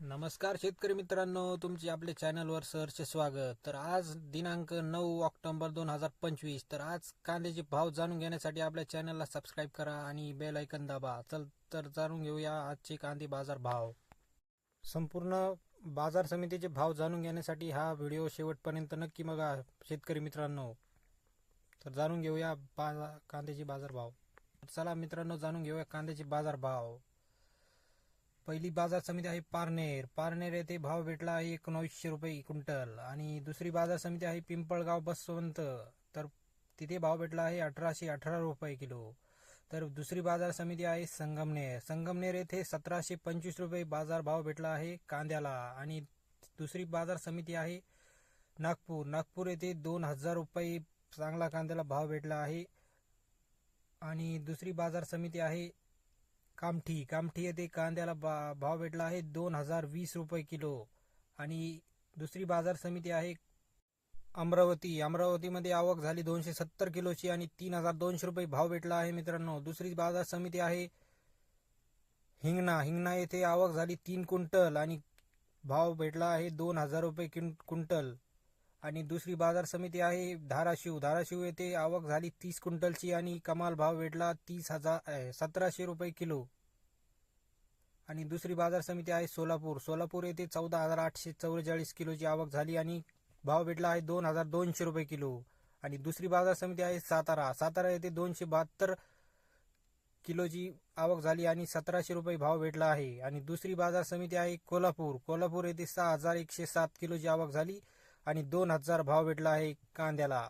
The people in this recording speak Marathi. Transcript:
नमस्कार शेतकरी मित्रांनो तुमचे आपल्या चॅनलवर सहर्ष स्वागत. तर आज दिनांक नऊ ऑक्टोबर दोन हजार पंचवीस. तर आज कांद्याचे भाव जाणून घेण्यासाठी आपल्या चॅनलला सबस्क्राईब करा आणि बेल ऐकन दाबा. चल तर जाणून घेऊया आजचे कांदे बाजार भाव. संपूर्ण बाजार समितीचे भाव जाणून घेण्यासाठी हा व्हिडिओ शेवटपर्यंत नक्की बघा शेतकरी मित्रांनो. तर जाणून घेऊया बाजा कांद्याचे बाजार भाव. चला मित्रांनो जाणून घेऊया कांद्याचे बाजार भाव. पहिली बाजार समिती आहे पारनेर. पारनेर येथे भाव भेटला आहे एकोणावीसशे रुपये क्विंटल. आणि दुसरी बाजार समिती आहे पिंपळगाव बसवंत. तर तिथे भाव भेटला आहे अठराशे अठरा रुपये किलो. तर दुसरी बाजार समिती आहे संगमनेर. संगमनेर येथे सतराशे पंचवीस रुपये बाजार भाव भेटला आहे कांद्याला. आणि दुसरी बाजार समिती आहे नागपूर. नागपूर येथे दोन हजार रुपये चांगला कांद्याला भाव भेटला आहे. आणि दुसरी बाजार समिती आहे कामठी कामठी येथे कांद्याला बा भाव भेटला आहे दोन हजार वीस रुपये किलो. आणि दुसरी बाजार समिती आहे अमरावती. अमरावतीमध्ये आवक झाली दोनशे सत्तर किलोची आणि तीन हजार दोनशे रुपये भाव भेटला आहे मित्रांनो. दुसरी बाजार समिती आहे हिंगणा. हिंगणा येथे आवक झाली तीन क्विंटल आणि भाव भेटला आहे दोन हजार रुपये क्विंटल. आणि दुसरी बाजार समिती आहे धाराशिव. धाराशिव येथे आवक झाली तीस क्विंटलची आणि कमाल भाव भेटला तीस हजार सतराशे रुपये किलो. आणि दुसरी बाजार समिती आहे सोलापूर. सोलापूर येथे चौदा हजार आठशे चौवेचाळीस किलोची आवक झाली आणि भाव भेटला आहे दोन हजार दोनशे रुपये किलो. आणि दुसरी बाजार समिती आहे सातारा. सातारा येथे दोनशे बहात्तर किलोची आवक झाली आणि सतराशे रुपये भाव भेटला आहे. आणि दुसरी बाजार समिती आहे कोल्हापूर. कोल्हापूर येथे सहा हजार एकशे सात किलोची आवक झाली आणि दोन हजार भाव भेटला आहे कांद्याला.